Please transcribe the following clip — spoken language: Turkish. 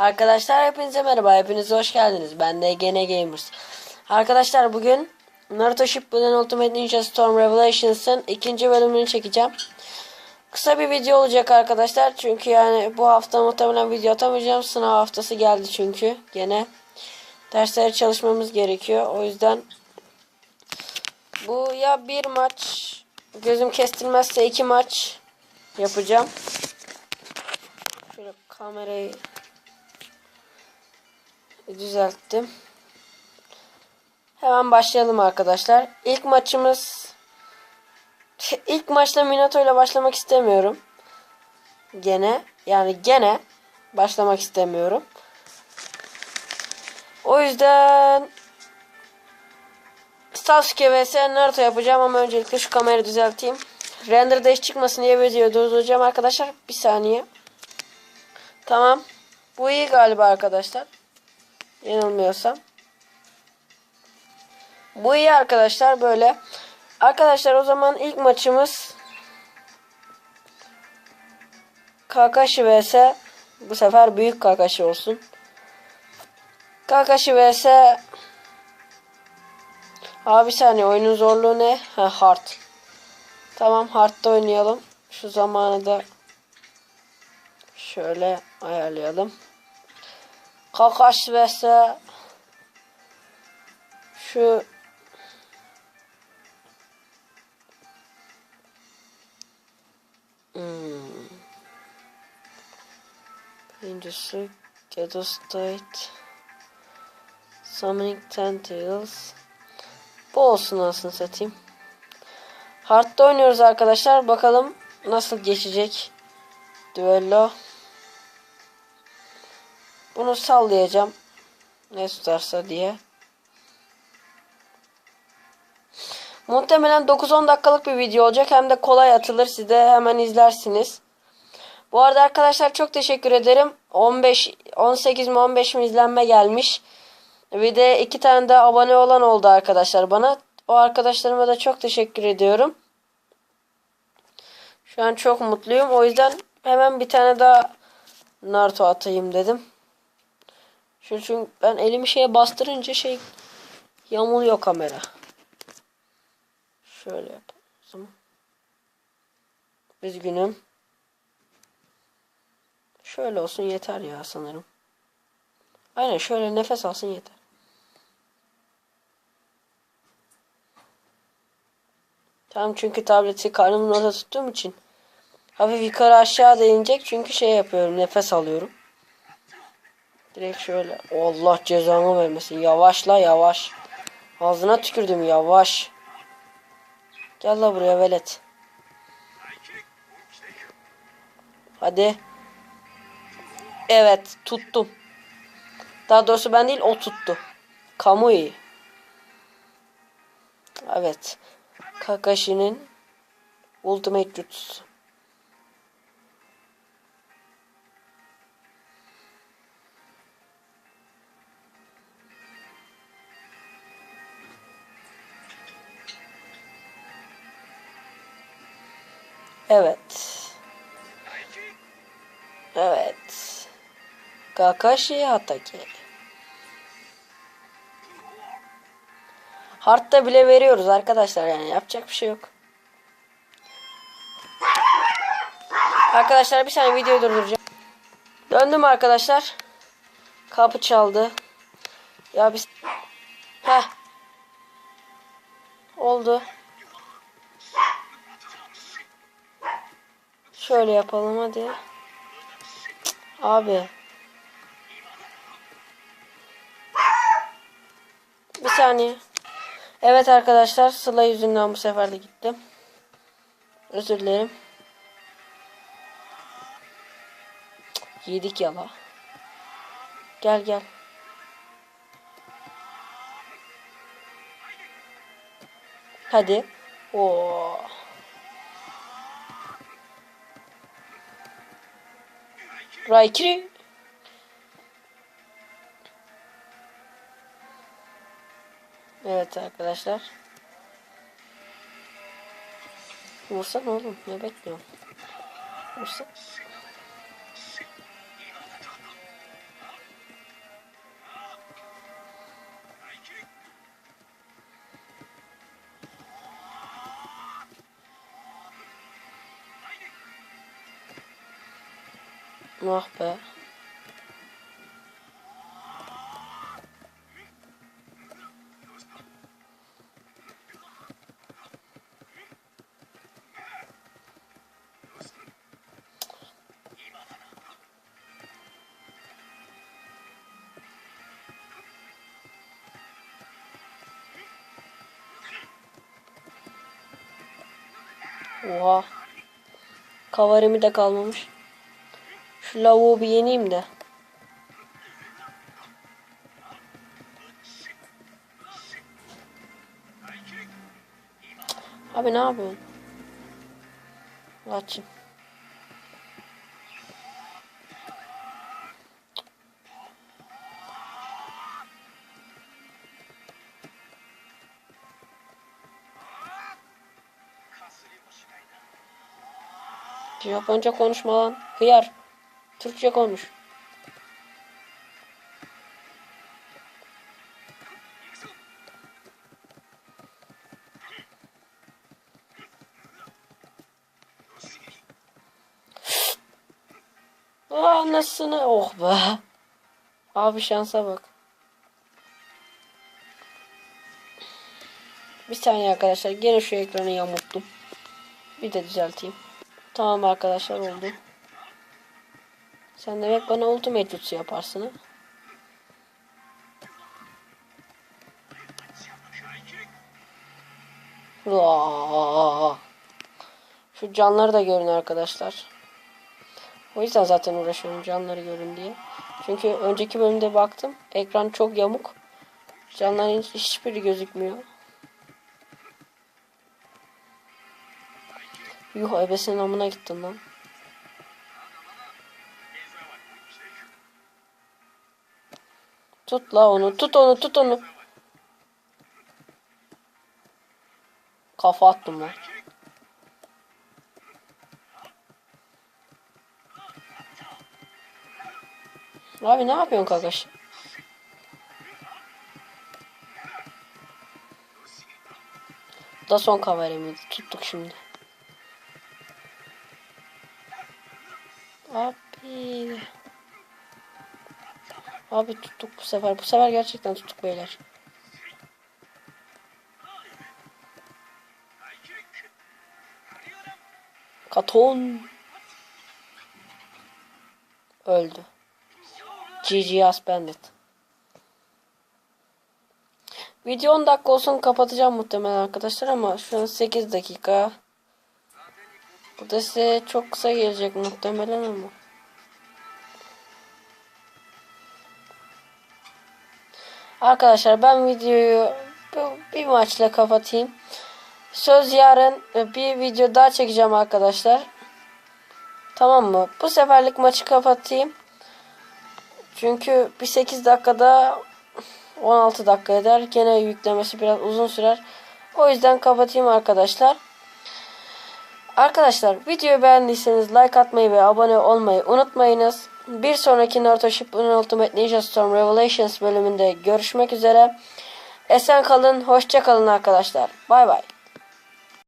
Arkadaşlar hepinize merhaba. Hepiniz hoş geldiniz. Ben de Gene Gamers. Arkadaşlar bugün Naruto Shippuden Ultimate Ninja Storm Revelations'ın ikinci bölümünü çekeceğim. Kısa bir video olacak arkadaşlar. Çünkü yani bu hafta muhtemelen video atamayacağım. Sınav haftası geldi çünkü. Gene derslere çalışmamız gerekiyor. O yüzden bu ya bir maç gözüm kestirmezse iki maç yapacağım. Şöyle kamerayı düzelttim. Hemen başlayalım arkadaşlar. İlk maçımız ilk maçta Minato ile başlamak istemiyorum. Gene yani gene başlamak istemiyorum. O yüzden Sasuke vs Naruto yapacağım ama öncelikle şu kamerayı düzelteyim. Render'da hiç çıkmasın diye videoyu durduracağım arkadaşlar. Bir saniye. Tamam. Bu iyi galiba arkadaşlar. Yanılmıyorsam. Bu iyi arkadaşlar böyle. Arkadaşlar o zaman ilk maçımız Kakashi vs bu sefer büyük Kakashi olsun. Kakashi vs Abi saniye oyunun zorluğu ne? Ha hard. Tamam hard'da oynayalım. Şu zamanı da şöyle ayarlayalım. Kakashi vs şu hmm. Birincisi Gedo State Summoning Tentacles Bu olsun aslında satayım. Hard'da oynuyoruz arkadaşlar. Bakalım nasıl geçecek düello. Bunu sallayacağım. Ne tutarsa diye. Muhtemelen 9-10 dakikalık bir video olacak. Hem de kolay atılır. Siz de hemen izlersiniz. Bu arada arkadaşlar çok teşekkür ederim. 15 18 mi 15 mi izlenme gelmiş. Bir de iki tane de abone olan oldu arkadaşlar bana. O arkadaşlarıma da çok teşekkür ediyorum. Şu an çok mutluyum. O yüzden hemen bir tane daha Naruto atayım dedim. Şu çünkü ben elimi şeye bastırınca şey yamuluyor kamera. Şöyle yapalım. Üzgünüm. Şöyle olsun yeter ya sanırım. Aynen şöyle nefes alsın yeter. Tamam çünkü tableti karnımın orada tuttuğum için hafif yukarı aşağı değinecek çünkü şey yapıyorum nefes alıyorum. Direkt şöyle Allah cezamı vermesin yavaşla yavaş. Ağzına tükürdüm yavaş. Gel la buraya velet. Hadi. Evet tuttum. Daha doğrusu ben değil o tuttu. Kamui. Evet. Kakashi'nin Ultimate Jutsu. Evet. Evet. Kakashi Hatake. Hard'da bile veriyoruz arkadaşlar yani yapacak bir şey yok. Arkadaşlar bir saniye videoyu durduracağım. Döndüm arkadaşlar. Kapı çaldı. Ya biz... Heh. Oldu. Şöyle yapalım hadi. Abi. Bir saniye. Evet arkadaşlar Sıla yüzünden bu sefer de gittim. Özür dilerim. Cık, Yedik yala. Gel gel. Hadi. Oo. Raikiri. Evet arkadaşlar. Vursana oğlum. Ne bekliyorum? Vursa. Ah be. Oha. Kavarimi de kalmamış. Şu lavuğu bir yeneyim de. Abi ne yapıyorsun? Açayım. Japonca konuşma lan. Hıyar. Türkçe konuş. Anasını oh be. Abi şansa bak. Bir saniye arkadaşlar. Gene şu ekranı yamulttum. Bir de düzelteyim. Tamam arkadaşlar oldu. Sen demek bana ultimate jutsu yaparsın ha? Vaa! Şu canları da görün arkadaşlar. O yüzden zaten uğraşıyorum canları görün diye. Çünkü önceki bölümde baktım. Ekran çok yamuk. Canların hiç- hiçbiri gözükmüyor. Yuh ebesinin amına gittim lan. Tut la onu. Tut onu. Tut onu. Kafa attım lan. Abi ne yapıyorsun kakaş? Da son kameramıydı. Tuttuk şimdi. Abi tuttuk bu sefer. Bu sefer gerçekten tuttuk beyler. Katon. Öldü. GG As. Video 10 dakika olsun kapatacağım muhtemelen arkadaşlar ama şu an 8 dakika. Bu da size çok kısa gelecek muhtemelen ama. Arkadaşlar ben videoyu bu- bir maçla kapatayım. Söz yarın e, bir video daha çekeceğim arkadaşlar. Tamam mı? Bu seferlik maçı kapatayım. Çünkü bir 8 dakikada 16 dakika eder. Gene yüklemesi biraz uzun sürer. O yüzden kapatayım arkadaşlar. Arkadaşlar videoyu beğendiyseniz like atmayı ve abone olmayı unutmayınız. Bir sonraki Naruto Shippuden Ultimate Ninja Storm Revelations bölümünde görüşmek üzere. Esen kalın, hoşça kalın arkadaşlar. Bay bay.